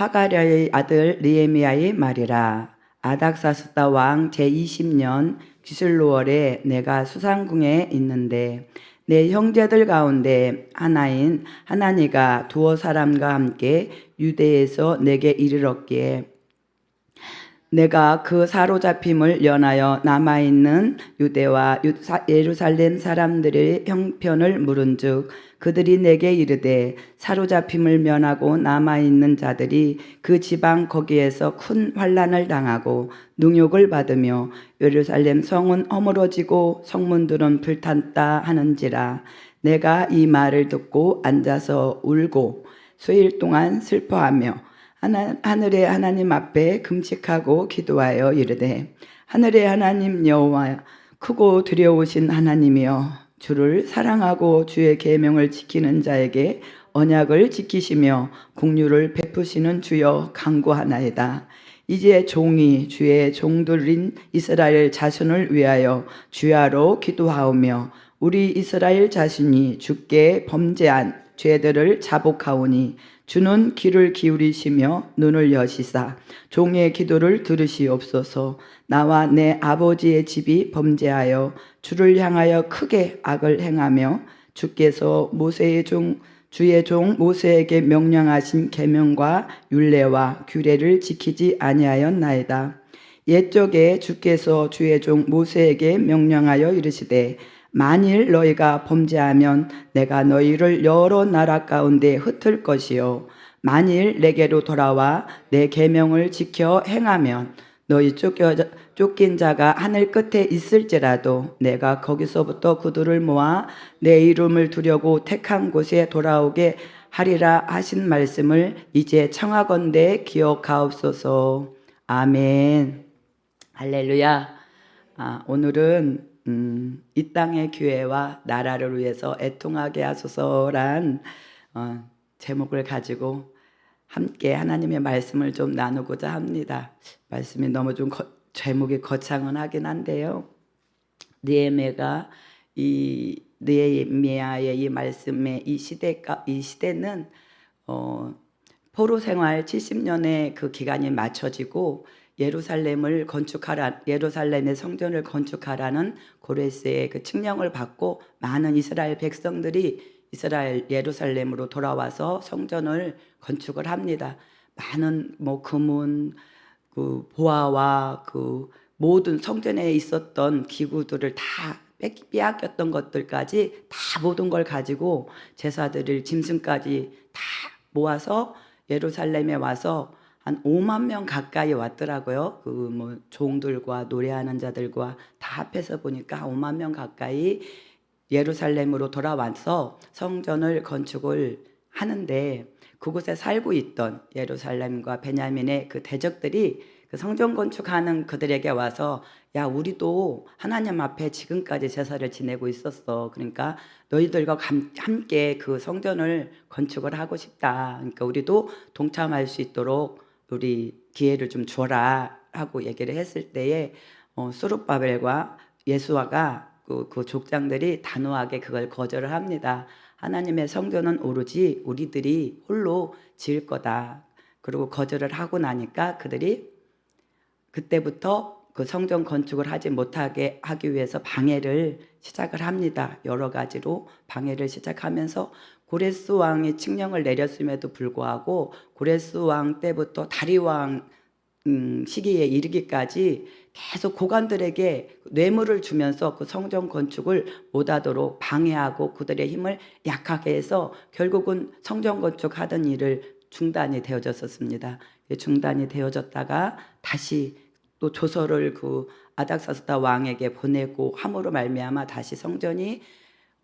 하가랴의 아들 니에미야의 말이라. 아닥사스다 왕 제20년 기슬로월에 내가 수상궁에 있는데 내 형제들 가운데 하나인 하나니가 두어 사람과 함께 유대에서 내게 이르렀기에 내가 그 사로잡힘을 연하여 남아있는 유대와 예루살렘 사람들의 형편을 물은즉 그들이 내게 이르되 사로잡힘을 면하고 남아있는 자들이 그 지방 거기에서 큰 환란을 당하고 능욕을 받으며 예루살렘 성은 허물어지고 성문들은 불탔다 하는지라 내가 이 말을 듣고 앉아서 울고 수일 동안 슬퍼하며 하나, 하늘의 하나님 앞에 금식하고 기도하여 이르되 하늘의 하나님 여호와 크고 두려우신 하나님이여 주를 사랑하고 주의 계명을 지키는 자에게 언약을 지키시며 국류를 베푸시는 주여 강구하나이다. 이제 종이 주의 종들인 이스라엘 자손을 위하여 주야로 기도하오며 우리 이스라엘 자신이 주께 범죄한 죄들을 자복하오니 주는 귀를 기울이시며 눈을 여시사 종의 기도를 들으시옵소서 나와 내 아버지의 집이 범죄하여 주를 향하여 크게 악을 행하며 주께서 모세의 종 주의 종 모세에게 명령하신 계명과 율례와 규례를 지키지 아니하였나이다. 옛적에 주께서 주의 종 모세에게 명령하여 이르시되 만일 너희가 범죄하면 내가 너희를 여러 나라 가운데 흩을 것이요 만일 내게로 돌아와 내 계명을 지켜 행하면 너희 쫓겨, 쫓긴 자가 하늘 끝에 있을지라도 내가 거기서부터 그들을 모아 내 이름을 두려고 택한 곳에 돌아오게 하리라 하신 말씀을 이제 청하건대 기억하옵소서. 아멘. 할렐루야. 아, 오늘은 음, 이 땅의 교회와 나라를 위해서 애통하게 하소서란 어, 제목을 가지고 함께 하나님의 말씀을 좀 나누고자 합니다. 말씀이 너무 좀 거- 제목이 거창은 하긴 한데요. 느헤미야가 이 느헤미야의 이 말씀의 이 시대가 이 시대는 어, 포로 생활 70년의 그 기간이 맞춰지고 예루살렘을 건축하라 예루살렘의 성전을 건축하라는 고레스의 그 칙령을 받고 많은 이스라엘 백성들이 이스라엘 예루살렘으로 돌아와서 성전을 건축을 합니다. 많은 뭐 금은 그 보화와 그 모든 성전에 있었던 기구들을 다 뺏- 빼앗겼던 것들까지 다 모든 걸 가지고 제사드릴 짐승까지 다 모아서 예루살렘에 와서 한 5만 명 가까이 왔더라고요. 그 뭐 종들과 노래하는 자들과 다 합해서 보니까 5만 명 가까이 예루살렘으로 돌아와서 성전을 건축을 하는데 그곳에 살고 있던 예루살렘과 베냐민의 그 대적들이 그 성전 건축하는 그들에게 와서 야 우리도 하나님 앞에 지금까지 제사를 지내고 있었어. 그러니까 너희들과 감- 함께 그 성전을 건축을 하고 싶다. 그러니까 우리도 동참할 수 있도록 우리 기회를 좀 줘라 하고 얘기를 했을 때에 어, 수룹바벨과 예수아가 그, 그 족장들이 단호하게 그걸 거절을 합니다. 하나님의 성전은 오로지 우리들이 홀로 지을 거다. 그리고 거절을 하고 나니까 그들이 그때부터 그 성전 건축을 하지 못하게 하기 위해서 방해를 시작을 합니다. 여러 가지로 방해를 시작하면서 고레스 왕이 칙령을 내렸음에도 불구하고 고레스 왕 때부터 다리 왕 음, 시기에 이르기까지 계속 고관들에게 뇌물을 주면서 그 성전 건축을 못하도록 방해하고 그들의 힘을 약하게 해서 결국은 성전 건축하던 일을 중단이 되어졌었습니다. 중단이 되어졌다가 다시 또 조서를 그 아닥사스다 왕에게 보내고 함으로 말미암아 다시 성전이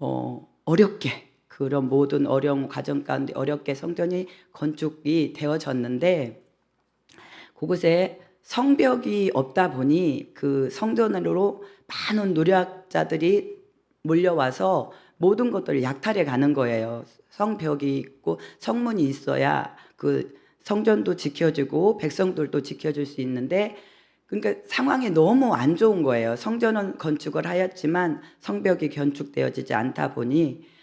어, 어렵게 그런 모든 어려운 과정 가운데 어렵게 성전이 건축이 되어졌는데 그곳에 성벽이 없다 보니 그 성전으로 많은 노략자들이 몰려와서 모든 것들을 약탈해 가는 거예요. 성벽이 있고 성문이 있어야 그 성전도 지켜주고 백성들도 지켜줄 수 있는데 그러니까 상황이 너무 안 좋은 거예요. 성전은 건축을 하였지만 성벽이 건축되어지지 않다 보니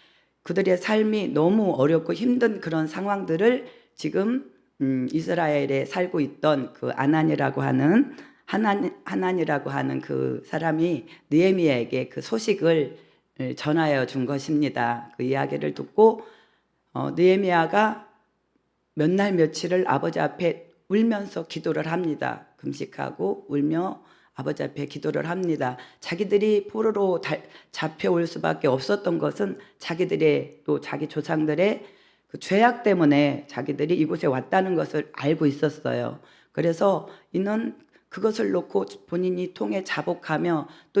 그들의 삶이 너무 어렵고 힘든 그런 상황들을 지금 음, 이스라엘에 살고 있던 그 아난이라고 하는 하난 하난이라고 하는 그 사람이 느헤미야에게 그 소식을 에, 전하여 준 것입니다. 그 이야기를 듣고 어, 느헤미야가 몇 날 며칠을 아버지 앞에 울면서 기도를 합니다. 금식하고 울며 아버지 앞에 기도를 합니다. 자기들이 포로로 달- 잡혀올 수밖에 없었던 것은 자기들의 또 자기 조상들의 그 죄악 때문에 자기들이 이곳에 왔다는 것을 알고 있었어요. 그래서 이는 그것을 놓고 본인이 통해 자복하며 또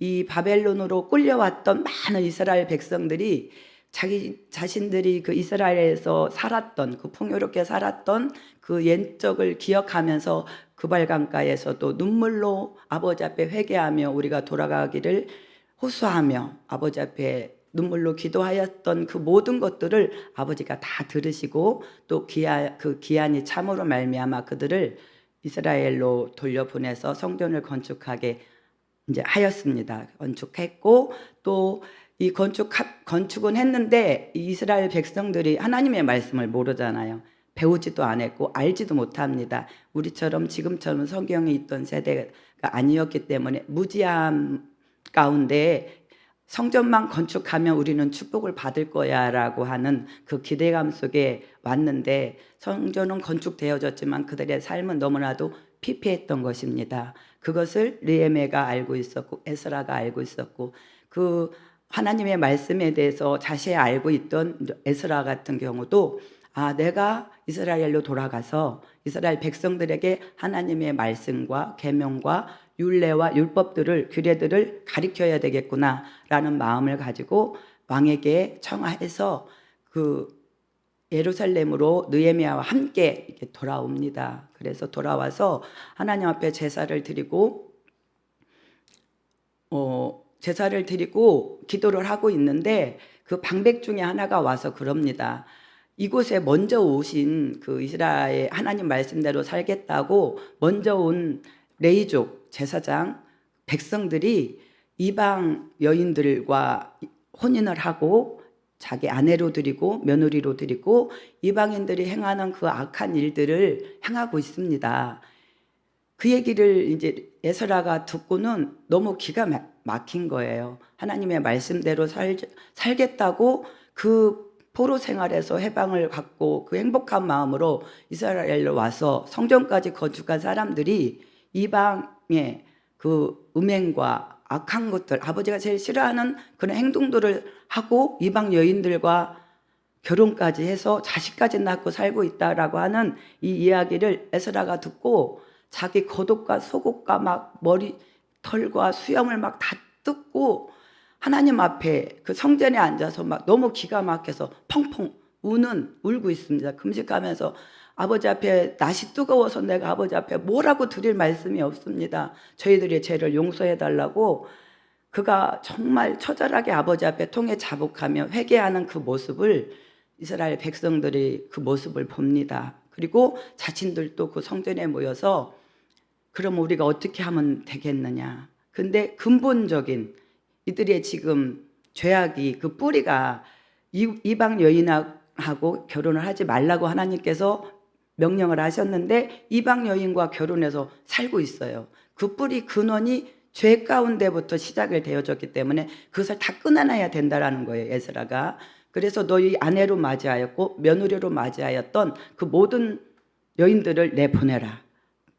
이 바벨론으로 끌려왔던 많은 이스라엘 백성들이 자기 자신들이 그 이스라엘에서 살았던 그 풍요롭게 살았던 그 옛적을 기억하면서 그발강가에서도 눈물로 아버지 앞에 회개하며 우리가 돌아가기를 호소하며 아버지 앞에 눈물로 기도하였던 그 모든 것들을 아버지가 다 들으시고 또 기한 그 기한이 참으로 말미암아 그들을 이스라엘로 돌려보내서 성전을 건축하게 이제 하였습니다. 건축했고 또 이 건축 건축은 했는데 이 이스라엘 백성들이 하나님의 말씀을 모르잖아요. 배우지도 안 했고 알지도 못합니다. 우리처럼 지금처럼 성경에 있던 세대가 아니었기 때문에 무지함 가운데 성전만 건축하면 우리는 축복을 받을 거야라고 하는 그 기대감 속에 왔는데 성전은 건축되어졌지만 그들의 삶은 너무나도 피폐했던 것입니다. 그것을 리에메가 알고 있었고 에스라가 알고 있었고 그 하나님의 말씀에 대해서 자세히 알고 있던 에스라 같은 경우도 아 내가 이스라엘로 돌아가서 이스라엘 백성들에게 하나님의 말씀과 계명과 율례와 율법들을 규례들을 가리켜야 되겠구나라는 마음을 가지고 왕에게 청하해서 그 예루살렘으로 느헤미야와 함께 이렇게 돌아옵니다. 그래서 돌아와서 하나님 앞에 제사를 드리고 어 제사를 드리고 기도를 하고 있는데 그 방백 중에 하나가 와서 그럽니다. 이곳에 먼저 오신 그 이스라엘 하나님 말씀대로 살겠다고 먼저 온 레이족 제사장 백성들이 이방 여인들과 혼인을 하고 자기 아내로 드리고 며느리로 드리고 이방인들이 행하는 그 악한 일들을 행하고 있습니다. 그 얘기를 이제 에스라가 듣고는 너무 기가 막- 막힌 거예요. 하나님의 말씀대로 살, 살겠다고 그 포로 생활에서 해방을 갖고 그 행복한 마음으로 이스라엘로 와서 성전까지 건축한 사람들이 이방의 그 음행과 악한 것들, 아버지가 제일 싫어하는 그런 행동들을 하고 이방 여인들과 결혼까지 해서 자식까지 낳고 살고 있다라고 하는 이 이야기를 에스라가 듣고 자기 겉옷과 속옷과 막 머리 털과 수염을 막 다 뜯고 하나님 앞에 그 성전에 앉아서 막 너무 기가 막혀서 펑펑 우는 울고 있습니다. 금식하면서 아버지 앞에 낯이 뜨거워서 내가 아버지 앞에 뭐라고 드릴 말씀이 없습니다. 저희들의 죄를 용서해 달라고 그가 정말 처절하게 아버지 앞에 통해 자복하며 회개하는 그 모습을 이스라엘 백성들이 그 모습을 봅니다. 그리고 자신들도 그 성전에 모여서 그럼 우리가 어떻게 하면 되겠느냐. 근데 근본적인 이들의 지금 죄악이 그 뿌리가 이- 이방 여인하고 결혼을 하지 말라고 하나님께서 명령을 하셨는데 이방 여인과 결혼해서 살고 있어요. 그 뿌리 근원이 죄 가운데부터 시작을 되어졌기 때문에 그것을 다 끊어놔야 된다라는 거예요. 에스라가. 그래서 너희 아내로 맞이하였고 며느리로 맞이하였던 그 모든 여인들을 내보내라.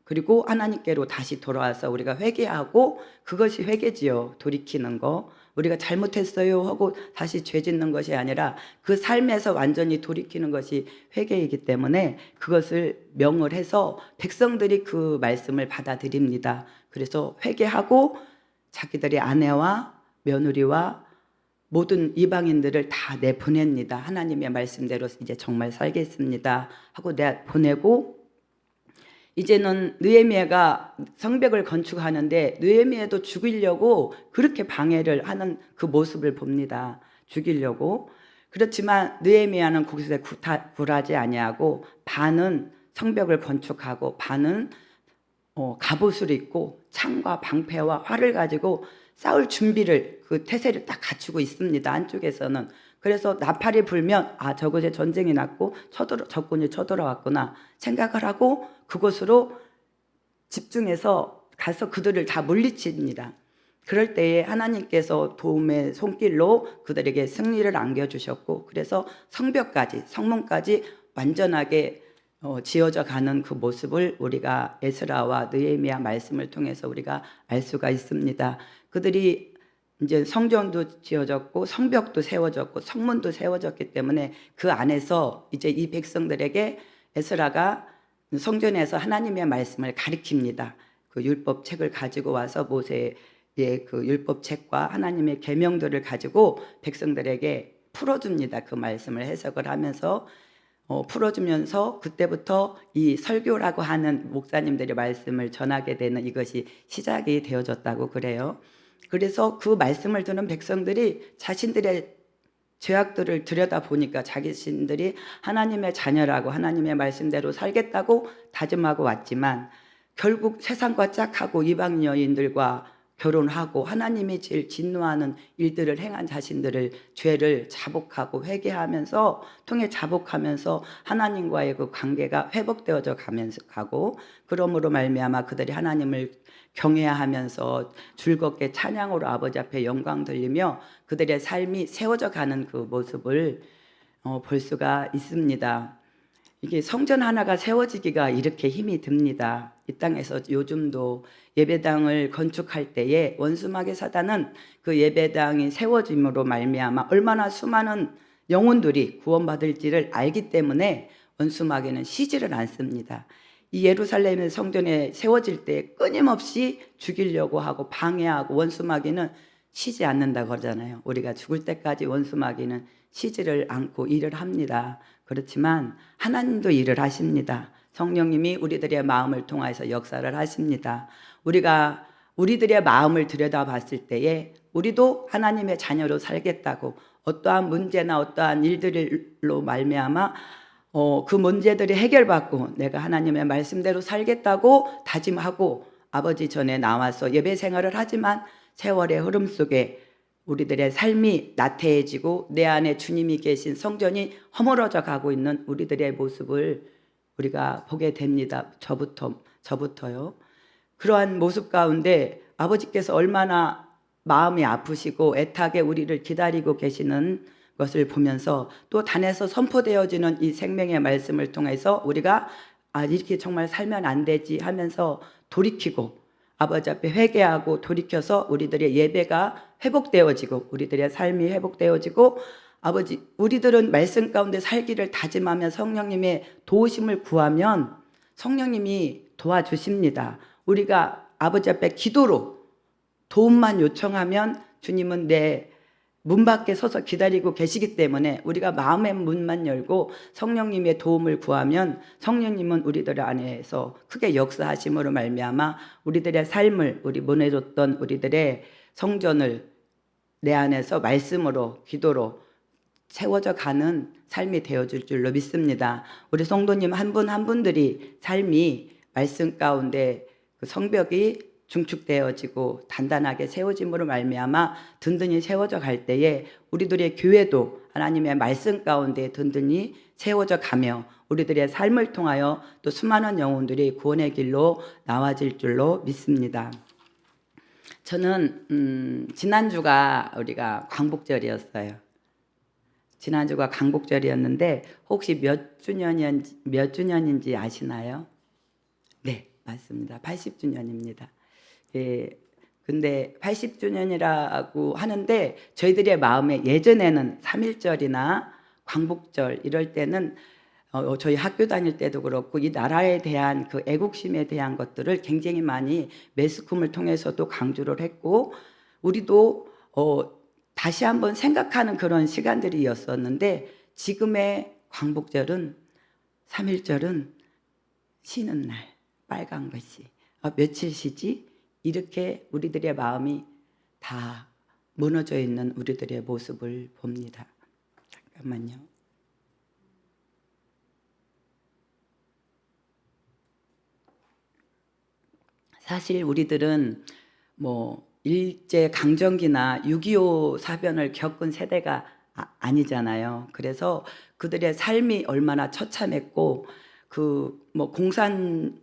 그리고 하나님께로 다시 돌아와서 우리가 회개하고 그것이 회개지요. 돌이키는 거. 우리가 잘못했어요 하고 다시 죄 짓는 것이 아니라 그 삶에서 완전히 돌이키는 것이 회개이기 때문에 그것을 명을 해서 백성들이 그 말씀을 받아들입니다. 그래서 회개하고 자기들의 아내와 며느리와 모든 이방인들을 다 내보냅니다. 하나님의 말씀대로 이제 정말 살겠습니다. 하고 내 보내고 이제는 느헤미야가 성벽을 건축하는데 느헤미야도 죽이려고 그렇게 방해를 하는 그 모습을 봅니다. 죽이려고. 그렇지만 느헤미야는 거기서 구타, 굴하지 아니하고 반은 성벽을 건축하고 반은 어, 갑옷을 입고 창과 방패와 활을 가지고 싸울 준비를 그 태세를 딱 갖추고 있습니다. 안쪽에서는. 그래서 나팔이 불면 아 저곳에 전쟁이 났고 쳐들어 적군이 쳐들어왔구나 생각을 하고 그곳으로 집중해서 가서 그들을 다 물리칩니다. 그럴 때에 하나님께서 도움의 손길로 그들에게 승리를 안겨주셨고 그래서 성벽까지 성문까지 완전하게 어, 지어져 가는 그 모습을 우리가 에스라와 느헤미야 말씀을 통해서 우리가 알 수가 있습니다. 그들이 이제 성전도 지어졌고 성벽도 세워졌고 성문도 세워졌기 때문에 그 안에서 이제 이 백성들에게 에스라가 성전에서 하나님의 말씀을 가리킵니다. 그 율법 책을 가지고 와서 모세의 그 율법 책과 하나님의 계명들을 가지고 백성들에게 풀어줍니다. 그 말씀을 해석을 하면서 어, 풀어주면서 그때부터 이 설교라고 하는 목사님들의 말씀을 전하게 되는 이것이 시작이 되어졌다고 그래요. 그래서 그 말씀을 듣는 백성들이 자신들의 죄악들을 들여다 보니까 자기신들이 하나님의 자녀라고 하나님의 말씀대로 살겠다고 다짐하고 왔지만 결국 세상과 짝하고 이방 여인들과 결혼하고 하나님이 제일 진노하는 일들을 행한 자신들을 죄를 자복하고 회개하면서 통해 자복하면서 하나님과의 그 관계가 회복되어져 가면서 가고 그러므로 말미암아 그들이 하나님을 경외하면서 즐겁게 찬양으로 아버지 앞에 영광 돌리며 그들의 삶이 세워져 가는 그 모습을 어, 볼 수가 있습니다. 이게 성전 하나가 세워지기가 이렇게 힘이 듭니다. 이 땅에서 요즘도 예배당을 건축할 때에 원수마귀 사단은 그 예배당이 세워짐으로 말미암아 얼마나 수많은 영혼들이 구원받을지를 알기 때문에 원수마귀는 쉬지를 않습니다. 이 예루살렘의 성전에 세워질 때 끊임없이 죽이려고 하고 방해하고 원수마귀는 쉬지 않는다 그러잖아요. 우리가 죽을 때까지 원수마귀는 쉬지를 않고 일을 합니다. 그렇지만 하나님도 일을 하십니다. 성령님이 우리들의 마음을 통해서 역사를 하십니다. 우리가 우리들의 마음을 들여다봤을 때에 우리도 하나님의 자녀로 살겠다고 어떠한 문제나 어떠한 일들로 말미암아 어, 그 문제들이 해결받고 내가 하나님의 말씀대로 살겠다고 다짐하고 아버지 전에 나와서 예배 생활을 하지만 세월의 흐름 속에 우리들의 삶이 나태해지고 내 안에 주님이 계신 성전이 허물어져 가고 있는 우리들의 모습을 우리가 보게 됩니다. 저부터 저부터요. 그러한 모습 가운데 아버지께서 얼마나 마음이 아프시고 애타게 우리를 기다리고 계시는 것을 보면서 또 단에서 선포되어지는 이 생명의 말씀을 통해서 우리가 아 이렇게 정말 살면 안 되지 하면서 돌이키고 아버지 앞에 회개하고 돌이켜서 우리들의 예배가 회복되어지고 우리들의 삶이 회복되어지고 아버지 우리들은 말씀 가운데 살기를 다짐하며 성령님의 도우심을 구하면 성령님이 도와주십니다. 우리가 아버지 앞에 기도로 도움만 요청하면 주님은 내 문 밖에 서서 기다리고 계시기 때문에 우리가 마음의 문만 열고 성령님의 도움을 구하면 성령님은 우리들 안에서 크게 역사하심으로 말미암아 우리들의 삶을 우리 보내줬던 우리들의 성전을 내 안에서 말씀으로 기도로 채워져 가는 삶이 되어줄 줄로 믿습니다. 우리 성도님 한 분한 분들이 삶이 말씀 가운데 그 성벽이 중축되어지고 단단하게 세워짐으로 말미암아 든든히 세워져 갈 때에 우리들의 교회도 하나님의 말씀 가운데 든든히 세워져 가며 우리들의 삶을 통하여 또 수많은 영혼들이 구원의 길로 나와질 줄로 믿습니다. 저는 음, 지난주가 우리가 광복절이었어요. 지난주가 광복절이었는데 혹시 몇 주년인지 몇 주년인지 아시나요? 네, 맞습니다. 80주년입니다. 예. 근데 80주년이라고 하는데 저희들의 마음에 예전에는 3.1절이나 광복절 이럴 때는 어, 저희 학교 다닐 때도 그렇고 이 나라에 대한 그 애국심에 대한 것들을 굉장히 많이 매스컴을 통해서도 강조를 했고 우리도 어, 다시 한번 생각하는 그런 시간들이었었는데 지금의 광복절은 3.1절은 쉬는 날 빨간 것이 어, 며칠 쉬지? 이렇게 우리들의 마음이 다 무너져 있는 우리들의 모습을 봅니다. 잠깐만요. 사실 우리들은 뭐 일제 강점기나 6.25 사변을 겪은 세대가 아, 아니잖아요. 그래서 그들의 삶이 얼마나 처참했고 그 뭐 공산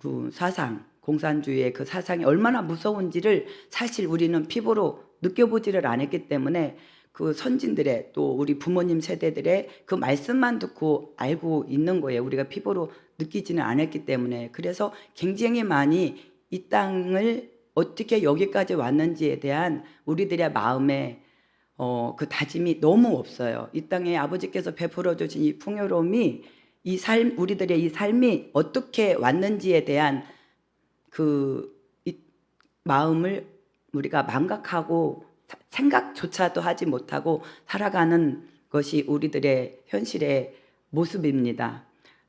그 사상, 공산주의의 그 사상이 얼마나 무서운지를 사실 우리는 피부로 느껴보지를 않았기 때문에 그 선진들의 또 우리 부모님 세대들의 그 말씀만 듣고 알고 있는 거예요. 우리가 피부로 느끼지는 않았기 때문에 그래서 굉장히 많이 이 땅을 어떻게 여기까지 왔는지에 대한 우리들의 마음에 어, 그 다짐이 너무 없어요. 이 땅에 아버지께서 베풀어 주신 이 풍요로움이 이 삶, 우리들의 이 삶이 어떻게 왔는지에 대한 그이 마음을 우리가 망각하고 사- 생각조차도 하지 못하고 살아가는 것이 우리들의 현실의 모습입니다.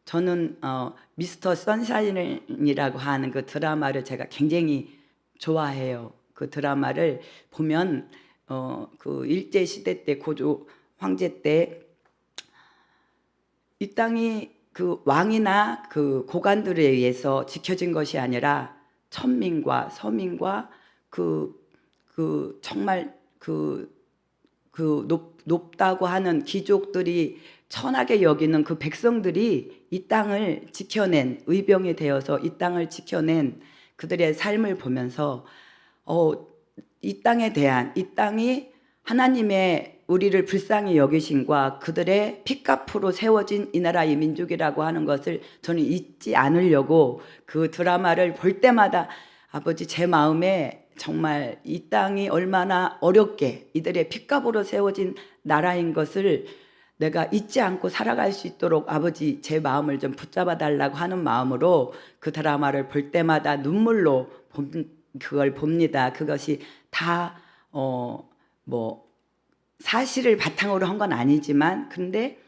저는 어, 미스터 선샤인이라고 하는 그 드라마를 제가 굉장히 좋아해요. 그 드라마를 보면 어, 그 일제 시대 때 고조 황제 때 이 땅이 그 왕이나 그 고관들에 의해서 지켜진 것이 아니라 천민과 서민과 그, 그 정말 그, 그 높, 높다고 하는 귀족들이 천하게 여기는 그 백성들이 이 땅을 지켜낸 의병이 되어서 이 땅을 지켜낸 그들의 삶을 보면서 어, 이 땅에 대한 이 땅이 하나님의 우리를 불쌍히 여기신과 그들의 핏값으로 세워진 이 나라 이 민족이라고 하는 것을 저는 잊지 않으려고 그 드라마를 볼 때마다 아버지 제 마음에 정말 이 땅이 얼마나 어렵게 이들의 핏값으로 세워진 나라인 것을 내가 잊지 않고 살아갈 수 있도록 아버지 제 마음을 좀 붙잡아 달라고 하는 마음으로 그 드라마를 볼 때마다 눈물로 봄- 그걸 봅니다. 그것이 다 어 뭐 사실을 바탕으로 한 건 아니지만 근데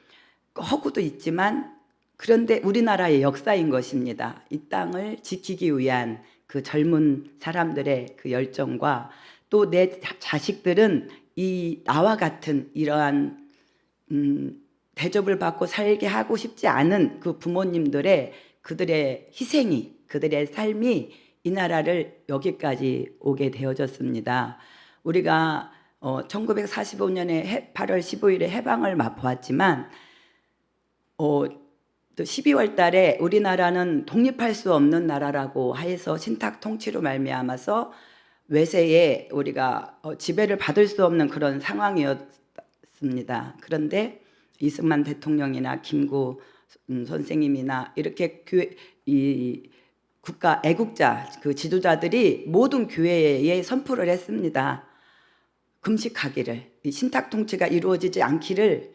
허구도 있지만 그런데 우리나라의 역사인 것입니다. 이 땅을 지키기 위한 그 젊은 사람들의 그 열정과 또 내 자식들은 이 나와 같은 이러한 음, 대접을 받고 살게 하고 싶지 않은 그 부모님들의 그들의 희생이 그들의 삶이 이 나라를 여기까지 오게 되어졌습니다. 우리가 어, 1945년에 8월 15일에 해방을 맛보았지만 어, 또 12월 달에 우리나라는 독립할 수 없는 나라라고 해서 신탁 통치로 말미암아서 외세에 우리가 어, 지배를 받을 수 없는 그런 상황이었습니다. 그런데 이승만 대통령이나 김구 음, 선생님이나 이렇게 교회 이 국가 애국자 그 지도자들이 모든 교회에 선포를 했습니다. 금식하기를 이 신탁 통치가 이루어지지 않기를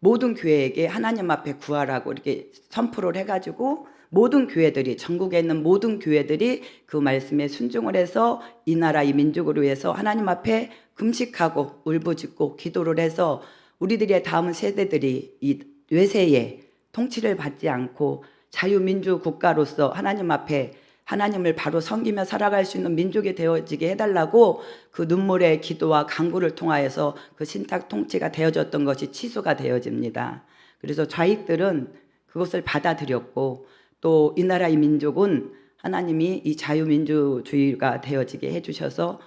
모든 교회에게 하나님 앞에 구하라고 이렇게 선포를 해가지고 모든 교회들이 전국에 있는 모든 교회들이 그 말씀에 순종을 해서 이 나라 이 민족을 위해서 하나님 앞에 금식하고 울부짖고 기도를 해서 우리들의 다음 세대들이 이 외세에 통치를 받지 않고 자유민주 국가로서 하나님 앞에 하나님을 바로 섬기며 살아갈 수 있는 민족이 되어지게 해달라고 그 눈물의 기도와 강구를 통하여서 그 신탁 통치가 되어졌던 것이 취소가 되어집니다. 그래서 좌익들은 그것을 받아들였고 또 이 나라의 민족은 하나님이 이 자유민주주의가 되어지게 해주셔서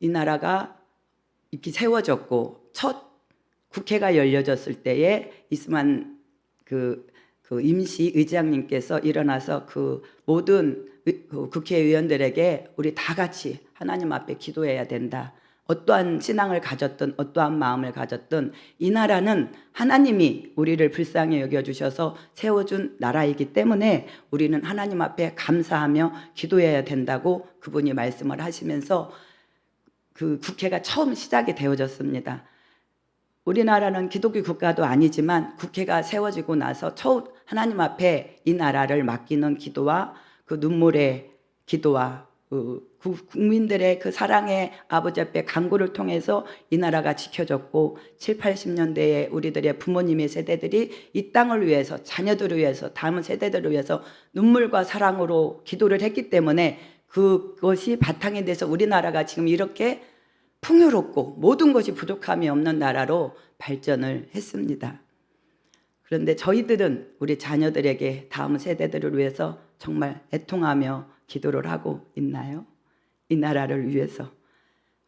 이 나라가 이렇게 세워졌고 첫 국회가 열려졌을 때에 이스만 그, 그 임시 의장님께서 일어나서 그 모든 국회의원들에게 우리 다 같이 하나님 앞에 기도해야 된다. 어떠한 신앙을 가졌든 어떠한 마음을 가졌든 이 나라는 하나님이 우리를 불쌍히 여겨주셔서 세워준 나라이기 때문에 우리는 하나님 앞에 감사하며 기도해야 된다고 그분이 말씀을 하시면서 그 국회가 처음 시작이 되어졌습니다. 우리나라는 기독교 국가도 아니지만 국회가 세워지고 나서 처음 하나님 앞에 이 나라를 맡기는 기도와 그 눈물의 기도와 그 구- 국민들의 그 사랑의 아버지 앞에 간구를 통해서 이 나라가 지켜졌고 7, 80년대에 우리들의 부모님의 세대들이 이 땅을 위해서 자녀들을 위해서 다음 세대들을 위해서 눈물과 사랑으로 기도를 했기 때문에 그것이 바탕이 돼서 우리나라가 지금 이렇게 풍요롭고 모든 것이 부족함이 없는 나라로 발전을 했습니다. 그런데 저희들은 우리 자녀들에게 다음 세대들을 위해서 정말 애통하며 기도를 하고 있나요? 이 나라를 위해서.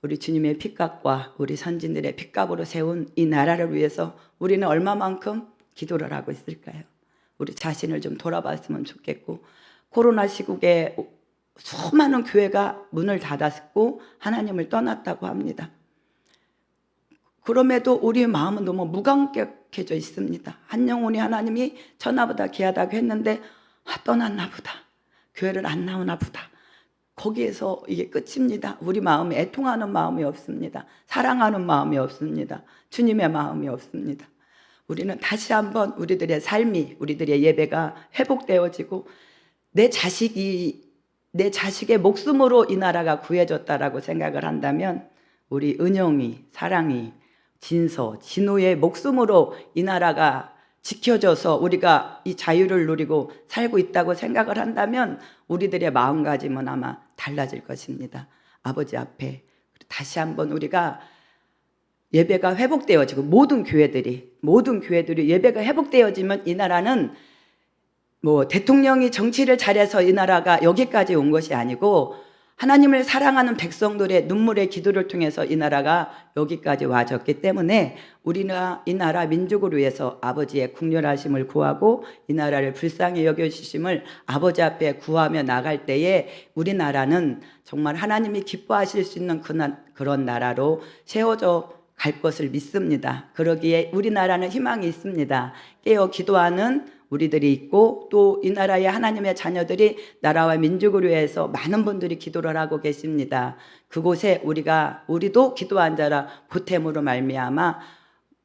우리 주님의 핏값과 우리 선진들의 핏값으로 세운 이 나라를 위해서 우리는 얼마만큼 기도를 하고 있을까요? 우리 자신을 좀 돌아봤으면 좋겠고 코로나 시국에 수많은 교회가 문을 닫았고 하나님을 떠났다고 합니다. 그럼에도 우리의 마음은 너무 무감격해져 있습니다. 한 영혼이 하나님이 천하보다 귀하다고 했는데 아, 떠났나 보다. 교회를 안 나오나 보다. 거기에서 이게 끝입니다. 우리 마음에 애통하는 마음이 없습니다. 사랑하는 마음이 없습니다. 주님의 마음이 없습니다. 우리는 다시 한번 우리들의 삶이, 우리들의 예배가 회복되어지고 내 자식이, 내 자식의 목숨으로 이 나라가 구해졌다라고 생각을 한다면 우리 은영이, 사랑이, 진서, 진호의 목숨으로 이 나라가 지켜져서 우리가 이 자유를 누리고 살고 있다고 생각을 한다면 우리들의 마음가짐은 아마 달라질 것입니다. 아버지 앞에 다시 한번 우리가 예배가 회복되어지고 모든 교회들이 모든 교회들이 예배가 회복되어지면 이 나라는 뭐 대통령이 정치를 잘해서 이 나라가 여기까지 온 것이 아니고 하나님을 사랑하는 백성들의 눈물의 기도를 통해서 이 나라가 여기까지 와졌기 때문에 우리는 이 나라 민족을 위해서 아버지의 국렬하심을 구하고 이 나라를 불쌍히 여겨주심을 아버지 앞에 구하며 나갈 때에 우리나라는 정말 하나님이 기뻐하실 수 있는 그런 나라로 세워져 갈 것을 믿습니다. 그러기에 우리나라는 희망이 있습니다. 깨어 기도하는 우리들이 있고 또 이 나라의 하나님의 자녀들이 나라와 민족을 위해서 많은 분들이 기도를 하고 계십니다. 그곳에 우리가 우리도 기도한 자라 보탬으로 말미암아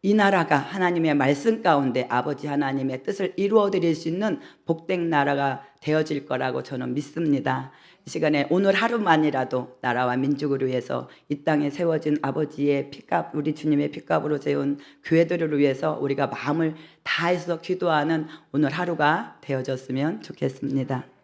이 나라가 하나님의 말씀 가운데 아버지 하나님의 뜻을 이루어 드릴 수 있는 복된 나라가 되어질 거라고 저는 믿습니다. 이 시간에 오늘 하루만이라도 나라와 민족을 위해서 이 땅에 세워진 아버지의 핏값, 우리 주님의 핏값으로 세운 교회들을 위해서 우리가 마음을 다해서 기도하는 오늘 하루가 되어졌으면 좋겠습니다.